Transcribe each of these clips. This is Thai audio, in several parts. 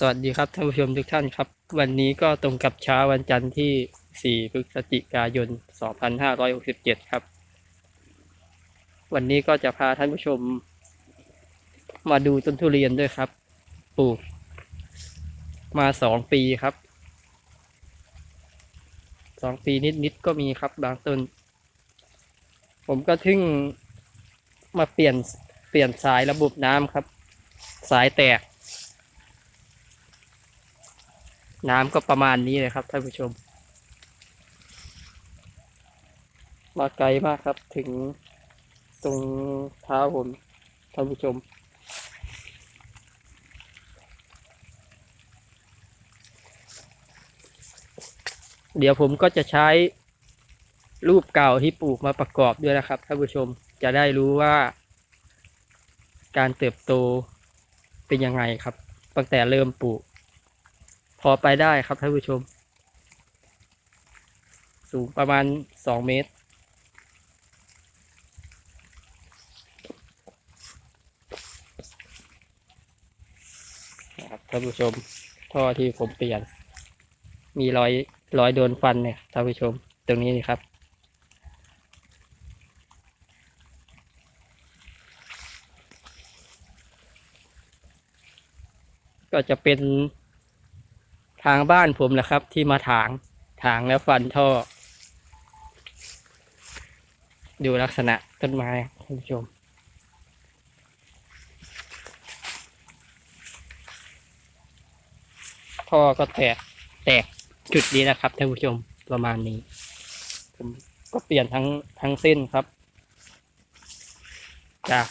สวัสดีครับท่านผู้ชมทุกท่านครับ วันนี้ก็ตรงกับเช้าวันจันทร์ที่ 4 พฤศจิกายน 2567 ครับ วันนี้ก็จะพาท่านผู้ชม มาดูต้นทุเรียนด้วยครับ ปลูก มาสองปีครับสองปีนิดๆก็มีครับบางต้น ผมก็ทึ่งมาเปลี่ยนเปลี่ยนสายระบบน้ำครับ สายแตก น้ำก็ประมาณนี้เลยครับท่านผู้ชม มาไกลมากครับถึงตรงเท้าผมท่านผู้ชม เดี๋ยวผมก็จะใช้รูปเก่าที่ปลูกมาประกอบด้วยนะครับท่านผู้ชมจะได้รู้ว่า การเติบโตเป็นยังไงครับตั้งแต่เริ่มปลูก พอไปได้ครับท่านผู้ชม สูงประมาณสองเมตรนะครับท่านผู้ชมท่อที่ผมเปลี่ยน มีรอยรอยโดนฟันเนี่ยท่านผู้ชม ตรงนี้นี่ครับก็จะเป็น ทางบ้านผมนะครับ ที่มาถาง ถางแล้วฟันท่อ ดูลักษณะต้นไม้ท่านผู้ชม ท่อก็แตกแตกจุดนี้นะครับท่านผู้ชมประมาณนี้ ผมก็เปลี่ยนทั้งทั้งเส้นครับ จาก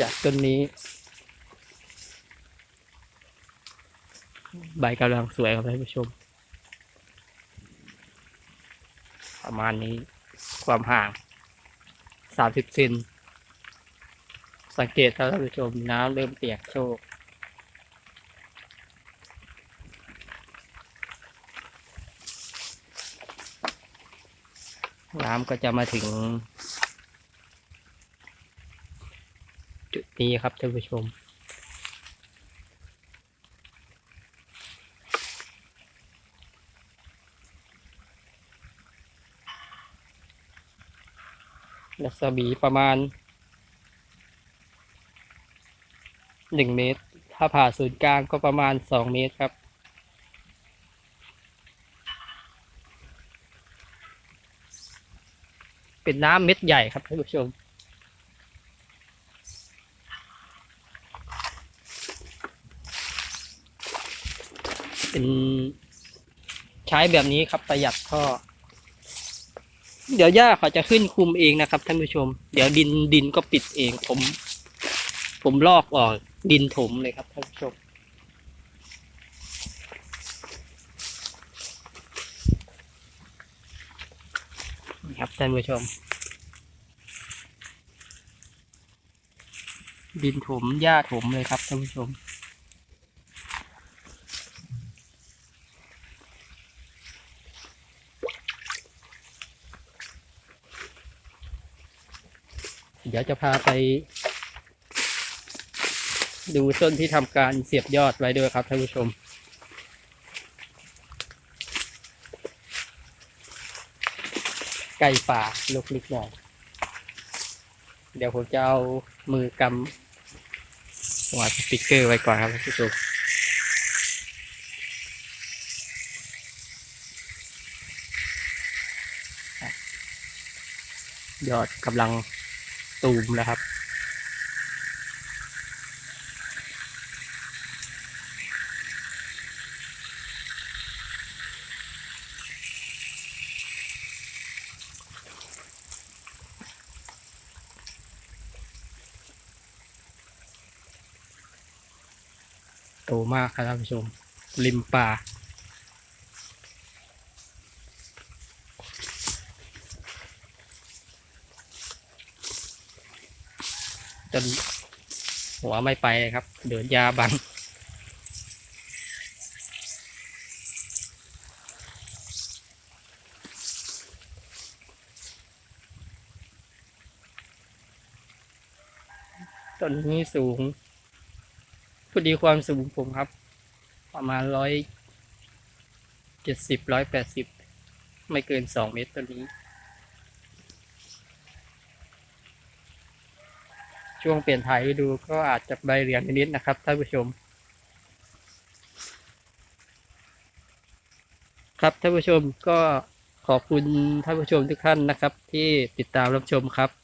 จากต้นนี้ ใบกำลังสวยครับท่านผู้ชม ประมาณนี้ความห่างสามสิบเซนสังเกตครับท่านผู้ชมน้ำเริ่มเปียกโชกน้ำก็จะมาถึง จุดนี้ครับท่านผู้ชม รัศมีประมาณหนึ่งเมตร ถ้าผ่าศูนย์กลางก็ประมาณสองเมตรครับ เป็นน้ำเม็ดใหญ่ครับท่านผู้ชมเป็นใช้แบบนี้ครับประหยัดท่อ เดี๋ยวหญ้าเขาจะขึ้นคุมเองนะครับท่านผู้ชม เดี๋ยวดินดินก็ปิดเองผม ผมลอกออกดินถมเลยครับท่านผู้ชมนี่ครับท่านผู้ชม ดินถมหญ้าถมเลยครับท่านผู้ชม เดี๋ยวจะพาไป ดูต้นที่ทำการเสียบยอดไว้ด้วยครับท่านผู้ชมไก่ป่าลุกลิกหน่อยเดี๋ยวผมจะเอามือกำหัวสปิกเกอร์ไว้ก่อนครับท่านผู้ชมยอดกำลัง ตูมนะครับ โตมากครับท่านผู้ชม ริมป่า จนหัวไม่ไปครับ เดินยาบังต้นนี้สูงพอดีความสูงผมครับ ประมาณร้อยเจ็ดสิบร้อยแปดสิบไม่เกินสองเมตรตัวนี้ ช่วงเปลี่ยนถ่ายฤดูก็อาจจะใบเหลืองนิดๆนะครับท่านผู้ชม ครับท่านผู้ชมก็ขอบคุณท่านผู้ชมทุกท่านนะครับ ที่ติดตามรับชมครับ